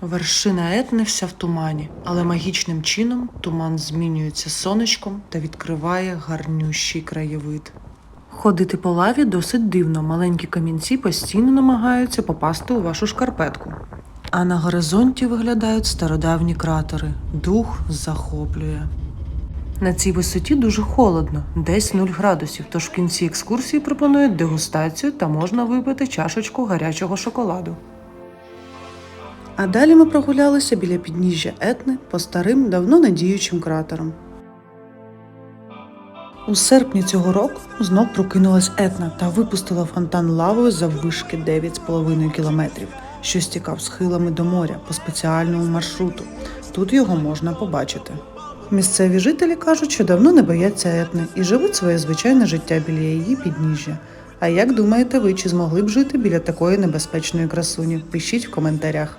Вершина етни вся в тумані, але магічним чином туман змінюється сонечком та відкриває гарнющий краєвид. Ходити по лаві досить дивно. Маленькі камінці постійно намагаються попасти у вашу шкарпетку. А на горизонті виглядають стародавні кратери. Дух захоплює. На цій висоті дуже холодно, десь 0 градусів, тож в кінці екскурсії пропонують дегустацію та можна випити чашечку гарячого шоколаду. А далі ми прогулялися біля підніжжя Етни по старим, давно надіючим кратерам. У серпні цього року знов прокинулась Етна та випустила фонтан лави заввишки 9,5 кілометрів, що стікав схилами до моря по спеціальному маршруту. Тут його можна побачити. Місцеві жителі кажуть, що давно не бояться Етни і живуть своє звичайне життя біля її підніжжя. А як думаєте ви, чи змогли б жити біля такої небезпечної красуні? Пишіть в коментарях.